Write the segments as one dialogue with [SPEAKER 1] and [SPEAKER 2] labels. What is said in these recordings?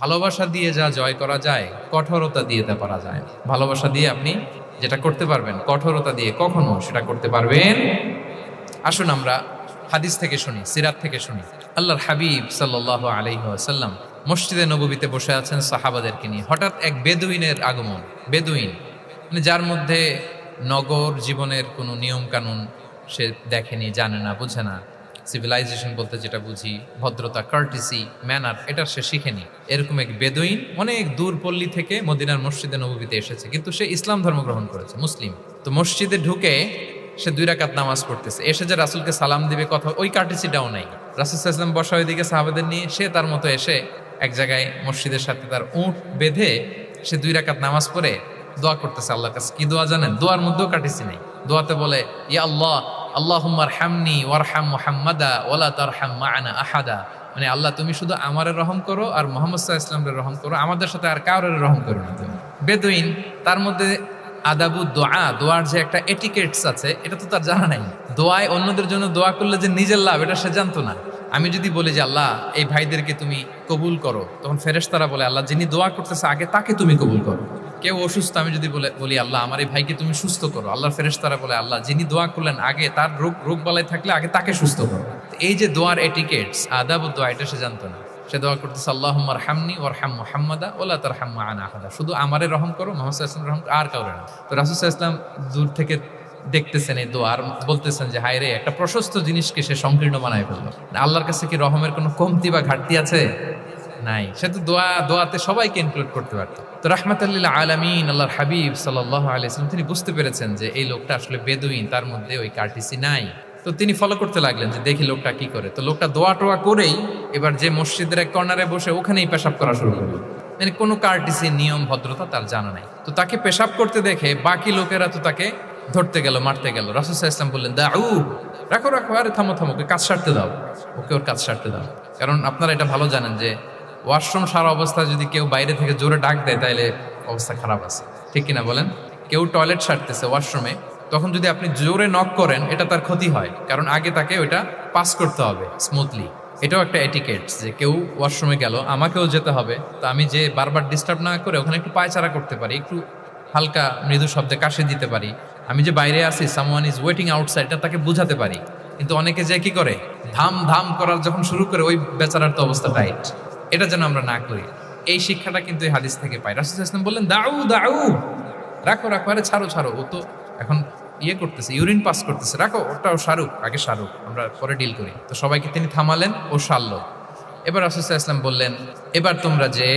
[SPEAKER 1] ভালোবাসা দিয়ে যা জয় করা যায়, কঠোরতা দিয়ে তা পারা যায়। ভালোবাসা দিয়ে আপনি যেটা করতে পারবেন, কঠোরতা দিয়ে কখনো সেটা করতে পারবেন। আসুন আমরা হাদিস থেকে শুনি, সিরাত থেকে শুনি। আল্লাহর হাবিব সাল্লাহ আলহিহাসাল্লাম মসজিদে নবীতে বসে আছেন সাহাবাদেরকে নিয়ে। হঠাৎ এক বেদুইনের আগমন, বেদুইন মানে যার মধ্যে নগর জীবনের কোনো নিয়মকানুন সে দেখেনি, জানে না, বুঝে না। সিভিলাইজেশন বলতে যেটা বুঝি, ভদ্রতা কার্টিসি ম্যানার এটা সে শিখেনি। এরকম এক বেদুইন অনেক দূর পল্লী থেকে মদিনার মসজিদে নবীতে এসেছে, কিন্তু সে ইসলাম ধর্ম গ্রহণ করেছে, মুসলিম। তো মসজিদে ঢুকে সে দুই রাকাত নামাজ পড়তেছে। এসে যে রাসুলকে সালাম দিবে কথা, ওই কার্টিসিটাও নাই। রাসুল ইসলাম বসা ওইদিকে সাহাবাদের নিয়ে, সে তার মতো এসে এক জায়গায় মসজিদের সাথে তার উঁট বেঁধে সে দুই রাকাত নামাজ পড়ে দোয়া করতেছে আল্লাহর কাছে। কি দোয়া জানেন? দোয়ার মধ্যেও কাটিসি নেই। দোয়াতে বলে, ইয়া আল্লাহ আল্লাহুম্মার হামনি ওয়ারহাম মুহাম্মাদা ওয়ালা তারহাম মা'ানা আহাদা। মানে আল্লাহ, তুমি শুধু আমারে রহম করো আর মোহাম্মদ আলাইহি রহম করো, আমাদের সাথে আর কাউরের রহম করো না তুমি। বেদুইন, তার মধ্যে আদাবু দোয়া, দোয়ার যে একটা এটিকেটস আছে, এটা তো তার জানা নাই। দোয়ায় অন্যদের জন্য দোয়া করলে যে নিজের লাভ, এটা সে জানতো না। আমি যদি বলি যে, আল্লাহ, এই ভাইদেরকে তুমি কবুল করো, তখন ফেরেশতারা বলে, আল্লাহ, যিনি দোয়া করতেছে, আগে তাকে তুমি কবুল করো। কেউ অসুস্থ, আমি যদি বলে, বলি, আল্লাহ, আমার এই ভাইকে তুমি সুস্থ করো। আল্লাহর ফেরেশতারা বলে, আল্লাহ, যিনি দোয়া করলেন, আগে তার রোগ রোগ বালাই থাকলে আগে তাকে সুস্থ করো। এই যে দোয়ার এটিকেটস, আদাব দোয়া, এটা সে জানতো না। সে দোয়া করতেছে আল্লাহ হামনি ওর হাম মোহাম্মদা ওলা তার হাম্মা আনা আহাদা। শুধু আমারে রহম করো, মোহাম্মদ ইসলাম রহম, আর কাউরে না। তো রাসুল ইসলাম দূর থেকে দেখতেছেন এই দোয়া আর বলতেছেন যে হায় রে একটা প্রশস্ত জিনিসকে সে সংকীর্ণ বানায় ফেলল। আল্লাহর কাছে কি রহমের কোনো কমতি বা ঘাটতি আছে? নাই। সে তো দোয়া, দোয়াতে সবাইকে ইনক্লুড করতে পারত। তো রাহমাতাল্লিল্লাহ আলামিন, আল্লাহর হাবিব সাল্লাহ আলাইসলাম তিনি বুঝতে পেরেছেন যে এই লোকটা আসলে বেদুইন, তার মধ্যে ওই কার্টিসি নাই। তো তিনি ফলো করতে লাগলেন যে দেখি লোকটা কি করে। তো লোকটা দোয়া টোয়া করেই এবার যে মসজিদের এক কর্নারে বসে ওখানেই পেশাব করা শুরু করল। মানে কোনো কার্টিসি, নিয়ম, ভদ্রতা তার জানা নাই। তো তাকে পেশাব করতে দেখে বাকি লোকেরা তো তাকে ধরতে গেল, মারতে গেল। রাসুসাহ ইসলাম বললেন দা উ রাখো রাখো, আরে থামো থামো, ওকে কাজ সারতে দাও। ওকে ওর কাজ সারতে দাও। কারণ আপনারা এটা ভালো জানেন যে ওয়াশরুম সারা অবস্থা যদি কেউ বাইরে থেকে জোরে ডাক দেয় তাহলে অবস্থা খারাপ আছে। ঠিক কিনা বলেন? কেউ টয়লেট সারতেছে ওয়াশরুমে, তখন যদি আপনি জোরে নক করেন, এটা তার ক্ষতি হয়। কারণ আগে তাকে ওইটা পাস করতে হবে স্মুথলি এটাও একটা এটিকেট যে কেউ ওয়াশরুমে গেল, আমাকেও যেতে হবে। তো আমি যে বারবার ডিস্টার্ব না করে ওখানে একটু পায়চারা করতে পারি, একটু হালকা মৃদু শব্দে কাশে দিতে পারি। আমি যে বাইরে আছি সামওয়ান ইজ ওয়েটিং আউটসাইড এটা তাকে বুঝাতে পারি। কিন্তু অনেকে যে কি করে? ধাম ধাম করার যখন শুরু করে, ওই বেচারার তো অবস্থা টাইট এটা যেন আমরা না করি। এই শিক্ষাটা কিন্তু এই হাদিস থেকে পাই। রাসুল ইসলাম বললেন, দাউ দাউ। রাখো রাখো। আরে, ছাড়ো ছাড়ো। ও তো এখন ইয়ে করতেছে, ইউরিন পাস করতেছে। রাখো, ওটাও শাহরুখ আগে শাহরুখ আমরা পরে ডিল করি। তো সবাইকে তিনি থামালেন ও সারল। এবার রাসুল ইসলাম বললেন, এবার তোমরা যে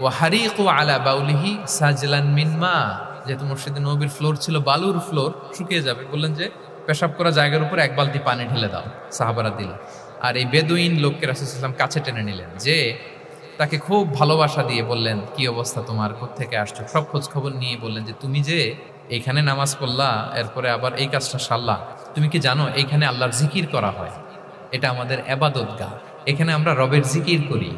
[SPEAKER 1] ও হারিকু আলা বাউলিহি সাজলান মিনমা যেহেতু মসজিদে নবীর ফ্লোর ছিল, বালুর ফ্লোর, শুকিয়ে যাবে। বললেন যে, পেশাব করা জায়গার উপর এক বালতি পানি ঢেলে দাও। সাহাবারা দিল। আর এই বেদুইন লোককে রাসুল ইসলাম কাছে টেনে নিলেন যে তাকে খুব ভালোবাসা দিয়ে বললেন, কি অবস্থা তোমার? থেকে আসছো? সব খোঁজ খবর নিয়ে বললেন যে, তুমি যে এইখানে নামাজ পড়লা, এরপরে আবার এই কাজটা সারলা। তুমি কি জানো, এইখানে আল্লাহর জিকির করা হয়? এটা আমাদের এবাদত গা। এখানে আমরা রবের জিকির করি,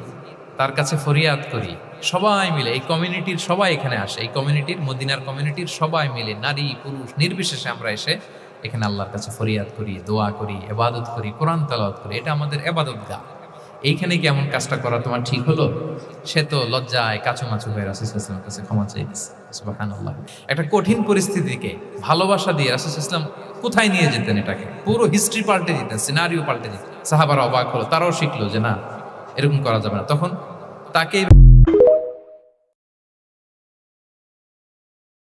[SPEAKER 1] তার কাছে ফরিয়াদ করি, সবাই মিলে, এই কমিউনিটির সবাই এখানে আসে, এই কমিউনিটির, মদিনার কমিউনিটির সবাই মিলে, নারী, পুরুষ, নির্বিশেষে আমরা এসে এখানে আল্লাহর কাছে ফরিয়াদ করি, দোয়া করি, এবাদত করি, কোরআন তালাওয়াত করি, এটা আমাদের এবাদত গা। এইখানে কি এমন কাজটা করা তোমার ঠিক হলো? সে তো লজ্জায় কাচুমাচু হয়ে রাসুসলামের কাছে ক্ষমা সুবহানাল্লাহ। একটা কঠিন পরিস্থিতিকে ভালোবাসা দিয়ে রাসুল ইসলাম কোথায় নিয়ে যেতেন এটাকে? পুরো হিস্ট্রি পাল্টে দিতেন সিনারিও পাল্টে দিতেন। সাহাবারা অবাক হলো, তারাও শিখলো যে না, এরকম করা যাবে না। তখন তাকে